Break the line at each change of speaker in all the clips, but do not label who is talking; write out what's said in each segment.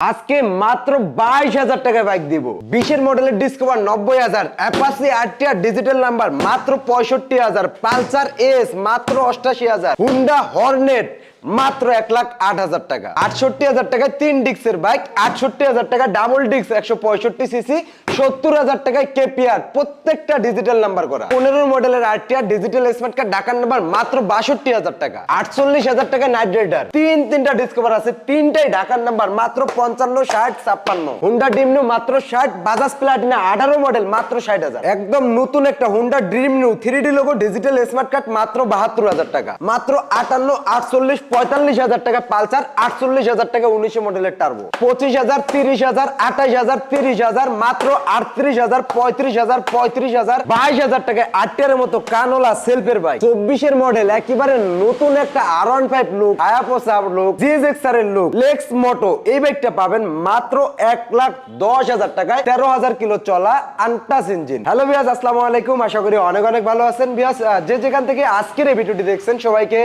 আজকে মাত্র বাইশ হাজার টাকায় বাইক দিব। বিশের মডেলের ডিসকভার নব্বই হাজার অ্যাপাসি আরটিআর ডিজিটাল নাম্বার মাত্র পঁয়ষট্টি হাজার পালসার এস মাত্র অষ্টাশি হাজার হুন্ডা হর্নেট মাত্র এক লাখ আট হাজার টাকা। আটষট্টি হাজার টাকায় তিন ডিক্সের বাইক, আটষট্টি হাজার টাকা ডাবল ডিক্স একশো পঁয়ষট্টি সিসি, সত্তর হাজার টাকায় কেপিআর, প্রত্যেকটা ডিজিটাল নাম্বার করা। পনেরো মডেলের আরটিআর ডিজিটাল স্মার্ট কার্ড ডাকার নাম্বার মাত্র বাষট্টি হাজার টাকা। আটচল্লিশ হাজার টাকা নাইট রাইডার তিন, তিনটা ডিসকভার আছে, তিনটাই ঢাকার নাম্বার মাত্র পঞ্চান্ন, ষাট, ছাপ্পান্ন। হুন্ডা ডিমনু মাত্র ষাট বাজাজ প্লাটিনা আঠারো মডেল মাত্র ষাট হাজার। একদম নতুন একটা Honda dream new three D logo digital smart card মাত্র বাহাত্তর হাজার টাকা। মাত্র আটান্ন, আটচল্লিশ পঁয়তাল্লিশ হাজার টাকা পালসার, আটচল্লিশ হাজার টাকা উনিশে মডেলের টার্বো। পঁচিশ হাজার, তিরিশ হাজার আঠাইশ হাজার, তিরিশ হাজার, মাত্র আটত্রিশ হাজার, পঁয়ত্রিশ হাজার পঁয়ত্রিশ হাজার, বাইশ হাজার টাকায় আটের মতো কানোলা সেলফের বাইক। চব্বিশের মডেল, একেবারে নতুন একটা R one five look আয়াপোসা look Gixxer এর লুক লেক্স মোটো এই বাইকটা পাবেন মাত্র এক লাখ দশ হাজার টাকায়, তেরো হাজার কিলো চলা আনটাস ইঞ্জিন। হ্যালো বিয়াস আসসালামু আলাইকুম। আশা করি অনেক অনেক ভালো আছেন। বিয়াস যে যেখান থেকে আজকের এই ভিডিওটি দেখছেন, সবাইকে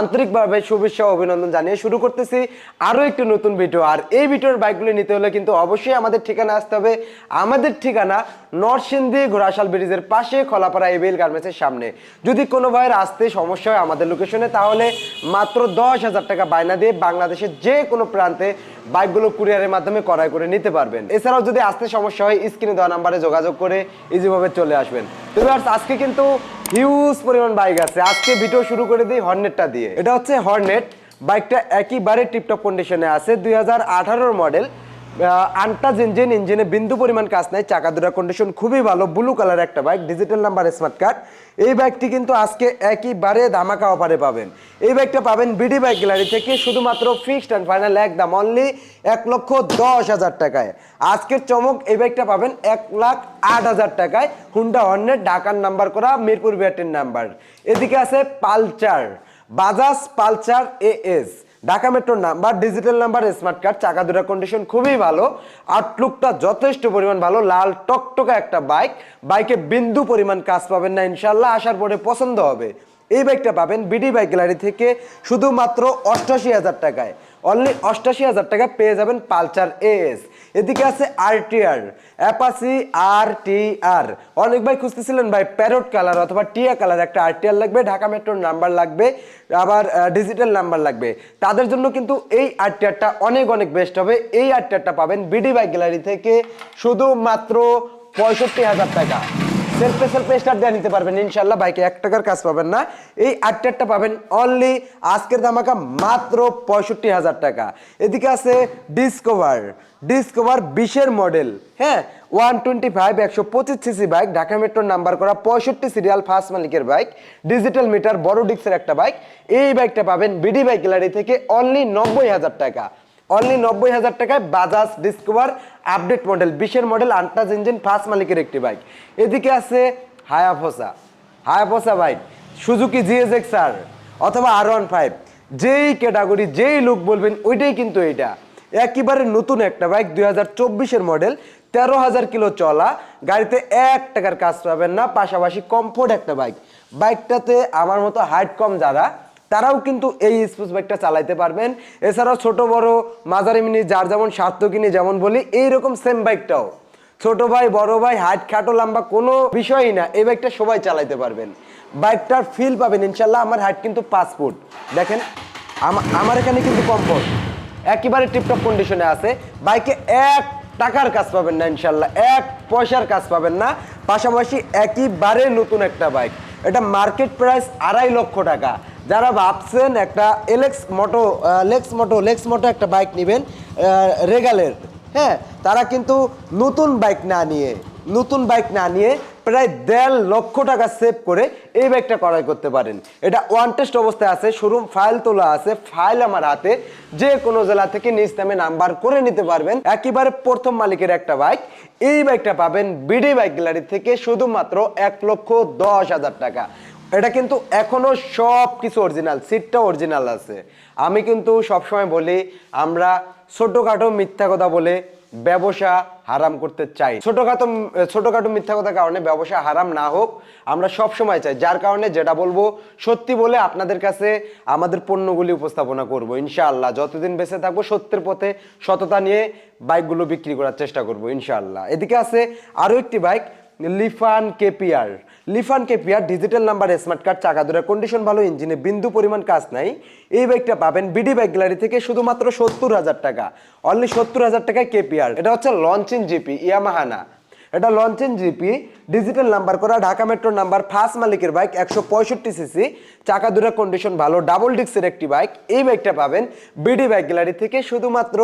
আন্তরিকভাবে শুভেচ্ছা অভিনন্দন জানিয়ে শুরু করতেছি আরও একটি নতুন ভিডিও আর এই ভিডিওর বাইকগুলো নিতে হলে কিন্তু অবশ্যই আমাদের ঠিকানা আসতে হবে। আমাদের ঠিকানা নরসিংদী ঘোড়াশাল ব্রিজের পাশে খোলাপাড়া এবিএল গার্মেন্টসের সামনে। যদি কোনো ভাইয়ের আসতে সমস্যা হয় আমাদের লোকেশনে তাহলে মাত্র দশ হাজার টাকা বায়না দিয়ে বাংলাদেশের যে কোনো প্রান্তে বাইকগুলো কুরিয়ারের মাধ্যমে ক্রয় করে নিতে পারবেন। এছাড়াও যদি আসতে সমস্যা হয় স্ক্রিনে দেওয়া নাম্বারে যোগাযোগ করে ইজিভাবে চলে আসবেন। তো আজকে কিন্তু হিউজ পরিমাণ বাইক আছে। আজকে ভিডিও শুরু করে দিই হর্নেটটা দিয়ে। এটা হচ্ছে হর্নেট বাইকটা একইবারে টিপটপ কন্ডিশনে আছে। দুই হাজার মডেল আনটাচ ইঞ্জিন ইঞ্জিনে বিন্দু পরিমাণ কাজ নাই, চাকা দুটা কন্ডিশন খুবই ভালো ব্লু কালার একটা bike digital number smart card এই বাইকটি কিন্তু আজকে একইবারে ধামাকা অফারে পাবেন। এই বাইকটা পাবেন বিডি বাইক গ্যালারি থেকে শুধুমাত্র ফিক্সড অ্যান্ড ফাইনাল একদম অনলি এক লক্ষ দশ হাজার টাকায়। আজকের চমক, এই বাইকটা পাবেন এক লাখ আট হাজার টাকায়। হুন্ডা হর্নেট ঢাকার নাম্বার করা, মিরপুর বিআরটির নাম্বার এদিকে আছে Pulsar, Bajaj Pulsar AS Dhaka মেট্রোর number digital number smart card চাকা দুটা কন্ডিশন খুবই ভালো। আউটলুকটা যথেষ্ট পরিমাণ ভালো, লাল টকটকা একটা বাইক বাইকে বিন্দু পরিমাণ কাজ পাবেন না ইনশাল্লাহ আসার পরে পছন্দ হবে। এই বাইকটা পাবেন বিডি বাইক গ্যালারি থেকে শুধুমাত্র অষ্টাশি হাজার টাকায়। অনলি অষ্টাশি হাজার টাকা পেয়ে যাবেন পালচার এস এদিকে আছে আরটিআর অ্যাপাসি আর টি আর অনেক ভাই খুঁজতেছিলেন ভাই প্যারোট কালার অথবা টিয়া কালার একটা আরটিআর লাগবে, ঢাকা মেট্রোর নাম্বার লাগবে, আবার ডিজিটাল নাম্বার লাগবে। তাদের জন্য কিন্তু এই আরটিআরটা অনেক অনেক বেস্ট হবে। এই আরটিআরটা পাবেন বিডি বাইক গ্যালারি থেকে শুধুমাত্র পঁয়ষট্টি হাজার টাকা। সেলফে সেলফে স্টার্ট দিয়ে নিতে পারবেন। ইনশাল্লাহ বাইকে এক টাকার কাজ পাবেন না। এই আটটারটা পাবেন অনলি আজকের দামাকা মাত্র পঁয়ষট্টি হাজার টাকা। এদিকে আছে ডিসকভার ডিসকভার বিশের মডেল হ্যাঁ ওয়ান টোয়েন্টি ফাইভ একশো পঁচিশ সিসি বাইক ঢাকা মেট্রোর নাম্বার করা পঁয়ষট্টি সিরিয়াল ফার্স্ট মালিকের বাইক ডিজিটাল মিটার বড় ডিক্সের একটা বাইক এই বাইকটা পাবেন বিডি বাইক গ্যালারি থেকে অনলি নব্বই হাজার টাকা। অনলি নব্বই হাজার টাকায় বাজাজ ডিসকভার আপডেট মডেল বিশের মডেল আন্টাজ ইঞ্জিন ফার্স্ট মালিকের একটি বাইক এদিকে আছে Hayabusa Hayabusa bike Suzuki GSX R অথবা আর ওয়ান ফাইভ যেই ক্যাটাগরি যেই লুক বলবেন, ওইটাই কিন্তু এইটা। একেবারে নতুন একটা বাইক দুই হাজার চব্বিশের মডেল তেরো হাজার কিলো চলা, গাড়িতে এক টাকার কাজ পাবেন না, পাশাপাশি কমফোর্ট একটা বাইক বাইকটাতে আমার মতো হাইট কম যারা তারাও কিন্তু এই স্পোর্টস বাইকটা চালাইতে পারবেন। এছাড়াও ছোট, বড়, মাঝারি মিনি, যার যেমন স্বার্থ কিনি যেমন বলি এইরকম সেম বাইকটাও ছোট ভাই, বড় ভাই, হাইট, খাটো, লম্বা, কোনো বিষয়ই না, এই বাইকটা সবাই চালাইতে পারবেন। বাইকটার ফিল পাবেন, ইনশাল্লাহ আমার হাইট কিন্তু পাঁচ ফুট। দেখেন আমার এখানে কিন্তু কমফোর্ট একেবারে টিপটপ কন্ডিশনে আছে। বাইকে এক টাকার কাজ পাবেন না, ইনশাল্লাহ। এক পয়সার কাজ পাবেন না। পাশাপাশি একইবারে নতুন একটা বাইক এটা মার্কেট প্রাইস আড়াই লক্ষ টাকা। যারা ভাবছেন একটা এলেক্স মোটো লেক্স মোটো লেক্স মোটো একটা বাইক নেবেন রেগালের হ্যাঁ তারা কিন্তু নতুন বাইক না নিয়ে, নতুন বাইক না নিয়ে প্রায় দেড় লক্ষ টাকা সেভ করে এই বাইকটা ক্রয় করতে পারেন। এটা ওয়ান টেস্ট অবস্থায় আছে শোরুম ফাইল তোলা আছে ফাইল আমার হাতে। যে কোনো জেলা থেকে নিজ নামে নাম্বার করে নিতে পারবেন। একেবারে প্রথম মালিকের একটা বাইক এই বাইকটা পাবেন বিডি বাইক গ্যালারি থেকে শুধুমাত্র এক লক্ষ দশ হাজার টাকা। এটা কিন্তু এখনও সব কিছু অরিজিনাল সিটটা অরিজিনাল আছে। আমি কিন্তু সবসময় বলি, আমরা ছোটোখাটো মিথ্যা কথা বলে ব্যবসা হারাম করতে চাই। ছোটোখাটো ছোটোখাটো মিথ্যা কথার কারণে ব্যবসা হারাম না হোক, আমরা সব সময় চাই। যার কারণে যেটা বলব, সত্যি বলে আপনাদের কাছে আমাদের পণ্যগুলি উপস্থাপনা করব, ইনশাআল্লাহ। যতদিন বেঁচে থাকব, সত্যের পথে সততা নিয়ে বাইকগুলো বিক্রি করার চেষ্টা করব, ইনশাআল্লাহ। এদিকে আছে আরও একটি bike Lifan KPR. Lifan KPR digital number smart card চাকা দুরা কন্ডিশন ভালো ইঞ্জিনে বিন্দু পরিমাণ কাজ নাই। এই বাইকটা পাবেন বিডি বাইক গ্যালারি থেকে শুধুমাত্র সত্তর হাজার টাকা। অনলি সত্তর হাজার টাকায় কেপিআর। এটা হচ্ছে লঞ্চিং জিপি ইয়ামাহানা এটা লঞ্চেন জিপি ডিজিটাল নাম্বার করা, ঢাকা মেট্রো নাম্বার ফার্স্ট মালিকের বাইক একশো পঁয়ষট্টি সিসি চাকা দুরা কন্ডিশন ভালো ডাবল ডিক্সের একটি বাইক এই বাইকটা পাবেন বিডি বাইক গ্যালারি থেকে শুধুমাত্র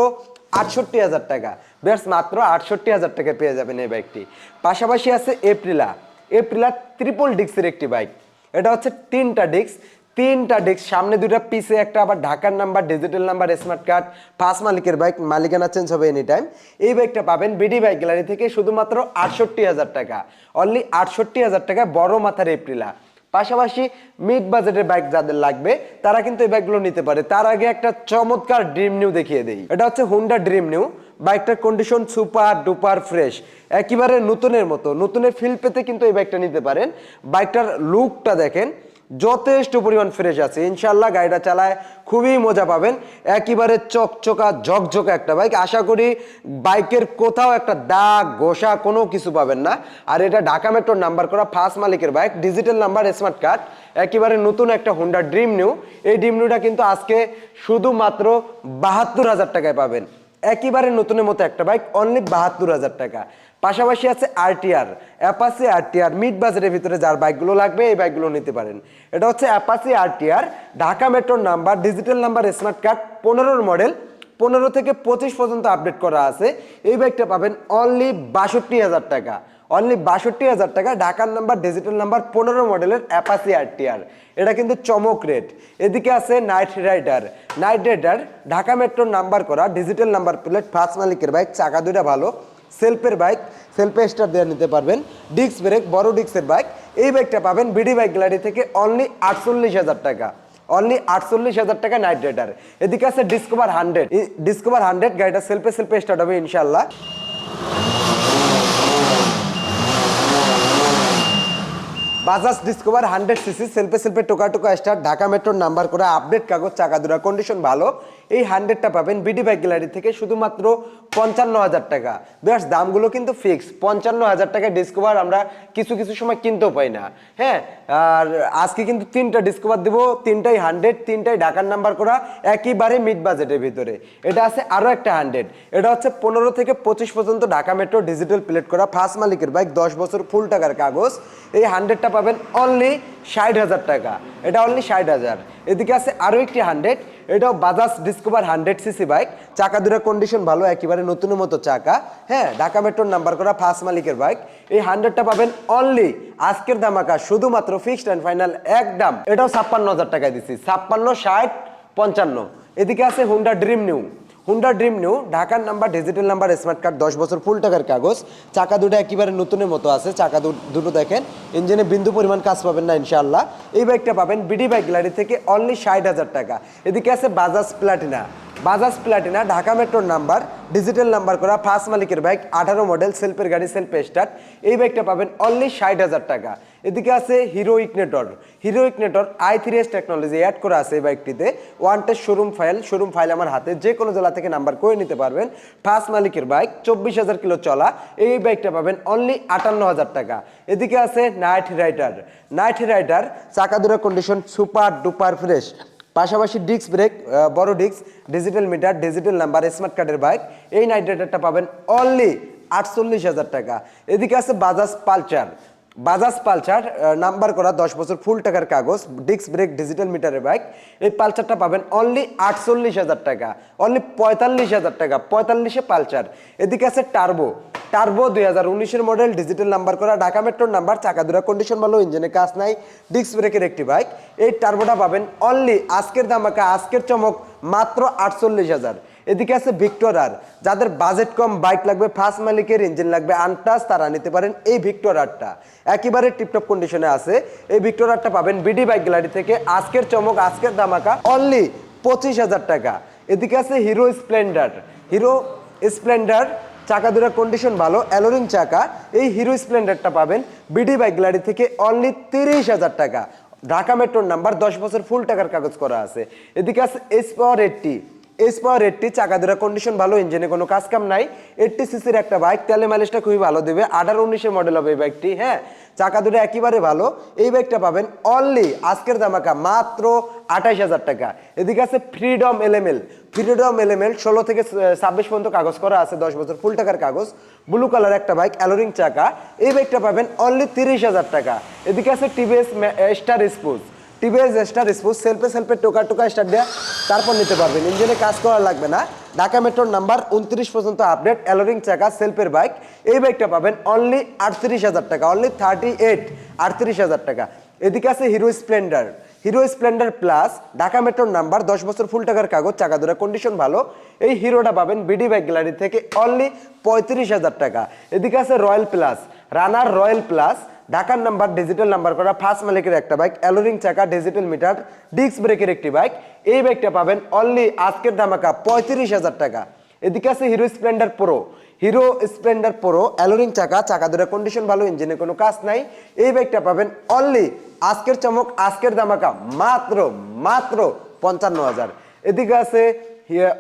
আটষট্টি হাজার টাকা। ব্যাস, মাত্র আটষট্টি হাজার টাকা পেয়ে যাবেন এই বাইকটি। পাশাপাশি আছে এপ্রিলা। এপ্রিলা ট্রিপল ডিক্সের একটি বাইক। এটা হচ্ছে তিনটা ডিক্স। তিনটা ডেস্ক সামনে দুটা পিসে, একটা আবার ঢাকার number digital number smart card first মালিকের বাইক, মালিকানা চেঞ্জ হবে এনি টাইম এই বাইকটা পাবেন বিডি বাইক গ্যালারি থেকে শুধুমাত্র আটষট্টি হাজার টাকা। অনলি আটষট্টি হাজার টাকা বড় মাথার এপ্রিলা। পাশাপাশি মিড বাজেটের বাইক যাদের লাগবে, তারা কিন্তু এই বাইকগুলো নিতে পারে। তার আগে একটা চমৎকার ড্রিম নিউ দেখিয়ে দেই। এটা হচ্ছে হুন্ডা ড্রিম নিউ বাইকটার কন্ডিশন সুপার ডুপার ফ্রেশ একেবারে নতুনের মতো। নতুনের ফিল পেতে কিন্তু এই বাইকটা নিতে পারেন। বাইকটার লুকটা দেখেন। যথেষ্ট পরিমাণ ফ্রেশ আছে। ইনশাল্লাহ গাড়িটা চালায় খুবই মজা পাবেন। একেবারে চকচকা, ঝকঝকা একটা বাইক আশা করি বাইকের কোথাও একটা দাগ, ঘোষা কোনো কিছু পাবেন না। আর এটা ঢাকা মেট্রোর নাম্বার করা ফার্স্ট মালিকের bike digital number smart card একেবারে নতুন একটা হুন্ডা ড্রিম নিউ এই ড্রিম নিউটা কিন্তু আজকে শুধুমাত্র বাহাত্তর হাজার টাকায় পাবেন। একেবারে নতুনের মতো একটা বাইক অনলি বাহাত্তর হাজার টাকা। পাশাপাশি আছে আরটিআর অ্যাপাসি আরটিআর মিড বাজারের ভিতরে যার বাইকগুলো লাগবে, এই বাইকগুলো নিতে পারেন। এটা হচ্ছে অ্যাপাসি আরটিআর ঢাকা মেট্রোর number digital number smart card পনেরোর মডেল পনেরো থেকে পঁচিশ পর্যন্ত আপডেট করা আছে। এই বাইকটা পাবেন অনলি বাষট্টি হাজার টাকা। অনলি বাষট্টি হাজার টাকা, ঢাকার নাম্বার ডিজিটাল নাম্বার, পনেরো মডেলের অ্যাপাসি আরটিআর এটা কিন্তু চমক রেট। এদিকে আছে Knight Rider Knight Rider Dhaka মেট্রোর নাম্বার করা ডিজিটাল নাম্বার প্লেট ফার্স্ট মালিকের বাইক, চাকা দুইটা ভালো। সেলফের বাইক, সেলফে স্টার দেওয়া নিতে পারবেন। ডিস্ক ব্রেক, বড় ডিস্কের বাইক। এই বাইকটা পাবেন বিডি বাইক গ্যালারি থেকে অনলি আটচল্লিশ হাজার টাকা। অনলি আটচল্লিশ হাজার টাকা নাইট রাইডার। এদিকে আছে ডিসকভার হান্ড্রেড ডিসকভার হান্ড্রেড গাড়িটা সেলফে সেলফে স্টার্ট হবে ইনশাল্লাহ বাজাজ ডিসকভার হান্ড্রেড সিসি, সেলফে সেলফে টোকা টোকা স্টার, ঢাকা মেট্রোর নাম্বার করে আপডেট কাগজ, চাকা দুরা কন্ডিশন ভালো। এই হান্ড্রেডটা পাবেন বিডি বাইক গ্যালারি থেকে শুধুমাত্র পঞ্চান্ন হাজার টাকা। বেশ দামগুলো কিন্তু ফিক্স পঞ্চান্ন হাজার টাকায় ডিসকভার আমরা কিছু কিছু সময় কিনতেও পাই না। হ্যাঁ আর আজকে কিন্তু তিনটা ডিসকভার দেবো, তিনটাই হান্ড্রেড, তিনটাই ঢাকার নাম্বার করা, একেবারে মিড বাজেটের ভিতরে। এটা আছে আরও একটা হান্ড্রেড। এটা হচ্ছে পনেরো থেকে পঁচিশ পর্যন্ত ঢাকা মেট্রো ডিজিটাল প্লেট করা ফার্স্ট মালিকের বাইক দশ বছর ফুল টাকার কাগজ। এই হান্ড্রেডটা পাবেন অনলি ষাট হাজার টাকা। এটা অনলি ষাট হাজার। এদিকে আছে আরও একটি হান্ড্রেড এটাও Bajaj Discover hundred CC bike চাকা দুটো কন্ডিশন ভালো, একেবারে নতুনের মতো চাকা। হ্যাঁ ঢাকা মেট্রোর নাম্বার করা ফার্স্ট মালিকের বাইক এই হান্ড্রেডটা পাবেন অনলি আজকের দামাকা শুধুমাত্র ফিক্সড অ্যান্ড ফাইনাল এক দাম এটাও ছাপ্পান্ন হাজার টাকায় দিচ্ছি ছাপ্পান্ন, ষাট, পঞ্চান্ন। এদিকে আছে Honda dream new Honda dream new ঢাকার number digital number smart card দশ বছর ফুল টাকার কাগজ। চাকা দুটো একেবারে নতুনের মতো আছে, চাকা দুটো দেখেন। ইঞ্জিনে বিন্দু পরিমাণ কাজ পাবেন না, ইনশাআল্লাহ। এই বাইকটা পাবেন বিডি বাইক গ্যালারি থেকে অনলি ষাট হাজার টাকা। এদিকে আছে বাজাজ প্লাটিনা বাজাজ প্লাটিনা, ঢাকা মেট্রোর নাম্বার, ডিজিটাল নাম্বার করা ফার্স্ট মালিকের বাইক, আঠারো মডেল, সেলফের গাড়ি, সেলফ স্টার্ট। এই বাইকটা পাবেন অনলি ষাট হাজার টাকা। এদিকে আছে Hero Ignitor Hero Ignitor i three S technology add করা আছে এই বাইকটিতে। One showroom file showroom file আমার হাতে। যে কোনো জেলা থেকে নাম্বার করে নিতে পারবেন। ফার্স্ট মালিকের বাইক, চব্বিশ হাজার কিলো চলা। এই বাইকটা পাবেন অনলি আটান্ন হাজার টাকা। এদিকে আছে নাইট রাইডার নাইট রাইডার চাকা দুরা কন্ডিশন সুপার ডুপার ফ্রেশ পাশাপাশি ডিস্ক ব্রেক বড় disc digital meter digital number smart কার্ডের বাইক এই নাইট রাইডারটা পাবেন অনলি আটচল্লিশ হাজার টাকা। এদিকে আছে Bajaj Pulsar Bajaj Pulsar number করা দশ বছর ফুল টাকার কাগজ, ডিস্ক ব্রেক, ডিজিটাল মিটারের বাইক। এই পালচারটা পাবেন অনলি আটচল্লিশ হাজার টাকা অনলি পঁয়তাল্লিশ হাজার টাকা, পঁয়তাল্লিশে পালচার এদিকে আছে টার্বো। টার্বো দুই হাজার উনিশের মডেল, ডিজিটাল নাম্বার করা, ঢাকা মেট্রোর নাম্বার চাকা দুরা কন্ডিশন ভালো ইঞ্জিনে কাজ নাই, ডিস্ক ব্রেকের একটি বাইক। এই টার্বোটা পাবেন অনলি আজকের দামাকা, আজকের চমক, মাত্র আটচল্লিশ হাজার। এদিকে আছে ভিক্টোরার যাদের বাজেট কম বাইক লাগবে ফার্স্ট মালিকের ইঞ্জিন লাগবে আনটাস তারা নিতে পারেন এই ভিক্টোরারটা একেবারে টিপটপ কন্ডিশনে আছে। এই ভিক্টোরারটা পাবেন বিডি বাইক গ্যালারি থেকে। আজকের চমক, আজকের দামাকা অনলি পঁচিশ হাজার টাকা। এদিকে আছে হিরো স্প্লেন্ডার হিরো স্প্লেন্ডার চাকা দুটা কন্ডিশন ভালো অ্যালোরিং চাকা। এই হিরো স্প্লেন্ডারটা পাবেন বিডি বাইক গ্যালারি থেকে অনলি তিরিশ হাজার টাকা। ঢাকা মেট্রোর নাম্বার দশ বছর ফুল টাকার কাগজ করা আছে। এদিকে আছে S power eighty S power eighty, চাকা দুটা কন্ডিশন ভালো ইঞ্জিনে কোনো কাজ কাম নাই। এইটটি সিসির একটা বাইক তেলে মাইলেজটা খুবই ভালো দেবে। আঠারো উনিশের মডেল হবে এই বাইকটি হ্যাঁ? চাকা দুটো একেবারে ভালো। এই বাইকটা পাবেন অনলি আজকের দামাকা মাত্র আঠাইশ হাজার টাকা। এদিকে আছে ফ্রিডম এলএমএল ফ্রিডম এলএমএল ষোলো থেকে ছাব্বিশ পর্যন্ত কাগজ করা আছে, দশ বছর ফুল টাকার কাগজ। ব্লু কালার একটা বাইক অ্যালোরিং চাকা। এই বাইকটা পাবেন অনলি তিরিশ হাজার টাকা। এদিকে আছে TVS Star Sport TVS Star Sport সেলফে সেলফে টোকা টোকা স্টার দেওয়া তারপর নিতে পারবেন। ইঞ্জিনে কাজ করা লাগবে না। ঢাকা মেট্রোর নাম্বার উনত্রিশ পর্যন্ত আপডেট, অ্যালোরিং চাকা, সেলফের বাইক। এই বাইকটা পাবেন অনলি আটত্রিশ হাজার টাকা অনলি থার্টি এইট আটত্রিশ হাজার টাকা। এদিকে আছে Hero Splendor Hero Splendor plus Dhaka মেট্রোর নাম্বার, দশ বছর ফুল টাকার কাগজ, চাকা ধরে কন্ডিশন ভালো। এই হিরোটা পাবেন বিডি বাইক গ্যালারি থেকে অনলি পঁয়ত্রিশ হাজার টাকা। এদিকে আছে royal plus runner royal plus ঢাকার নাম্বার ডিজিটাল নাম্বার করা ফার্স্ট মালিকের একটা বাইক অ্যালোরিং চাকা ডিজিটাল মিটার ডিস্ক ব্রেকের একটি বাইক এই বাইকটা পাবেন অনলি আজকের ধামাকা পঁয়ত্রিশ হাজার টাকা। এদিকে আছে Hero Splendor Pro Hero Splendor Pro alloy ring চাকা চাকা ধরে কন্ডিশন ভালো ইঞ্জিনে কোনো কাজ নাই। এই বাইকটা পাবেন অনলি আজকের চমক, আজকের দামাকা মাত্র মাত্র পঞ্চান্ন হাজার এদিকে আছে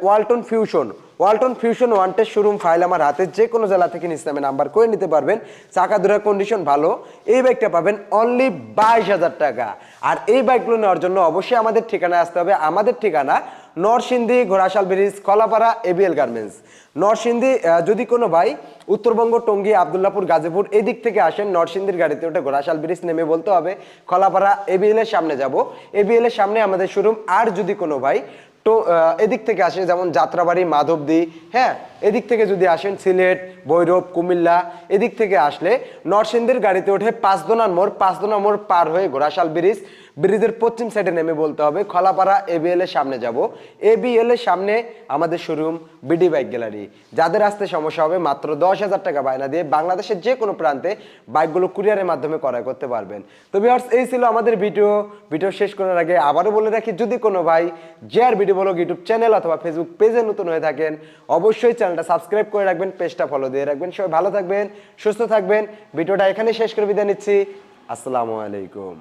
Walton Fusion Walton Fusion wanted showroom file আমার হাতে, যে কোনো জেলা থেকে নিতে নামে নাম্বার করে নিতে পারবেন। চাকা ধরার কন্ডিশন ভালো, এই বাইকটা পাবেন অনলি বাইশ হাজার টাকা। আর এই বাইকগুলো নেওয়ার জন্য অবশ্যই আমাদের ঠিকানায় আসতে হবে। আমাদের ঠিকানা Narsingdi Ghorashal bridge, Kalapara ABL garments Narsingdi যদি কোনো ভাই উত্তরবঙ্গ, টঙ্গী, আবদুল্লাপুর, গাজীপুর এই দিক থেকে আসেন, নরসিংদীর গাড়িতে ওটা ঘোড়াশাল ব্রিজ নেমে বলতে হবে। খলাপাড়া এবিএল এর সামনে যাব। এবিএল এর সামনে আমাদের শোরুম। আর যদি কোনো ভাই তো এদিক থেকে আসে যেমন যাত্রাবাড়ি মাধবদী হ্যাঁ? এদিক থেকে যদি আসেন সিলেট, ভৈরব, কুমিল্লা, এদিক থেকে আসলে নরসিংদীর গাড়িতে ওঠে পাঁচদোনার মোড় পাঁচদোনা মোড় পার হয়ে ঘোড়াশাল ব্রিজ, ব্রিজের পশ্চিম সাইডে নেমে বলতে হবে। খলাপাড়া এবিএল এর সামনে যাব। এবিএল এর সামনে আমাদের শোরুম বিডি বাইক গ্যালারি যাদের আসতে সমস্যা হবে মাত্র দশ হাজার টাকা বায়না দিয়ে বাংলাদেশের যে কোনো প্রান্তে বাইকগুলো কুরিয়ারের মাধ্যমে ক্রয় করতে পারবেন। তো ভিউয়ার্স এই ছিল আমাদের ভিডিও ভিডিও শেষ করার আগে আবারও বলে রাখি, যদি কোনো ভাই যে আর ভিডিও বলো ইউটিউব চ্যানেল অথবা ফেসবুক পেজে নতুন হয়ে থাকেন, অবশ্যই চ্যানেলটা সাবস্ক্রাইব করে রাখবেন, পেজটা ফলো দিয়ে রাখবেন। সবাই ভালো থাকবেন, সুস্থ থাকবেন। ভিডিওটা এখানে শেষ করে বিদায় নিচ্ছি। আসসালামু আলাইকুম।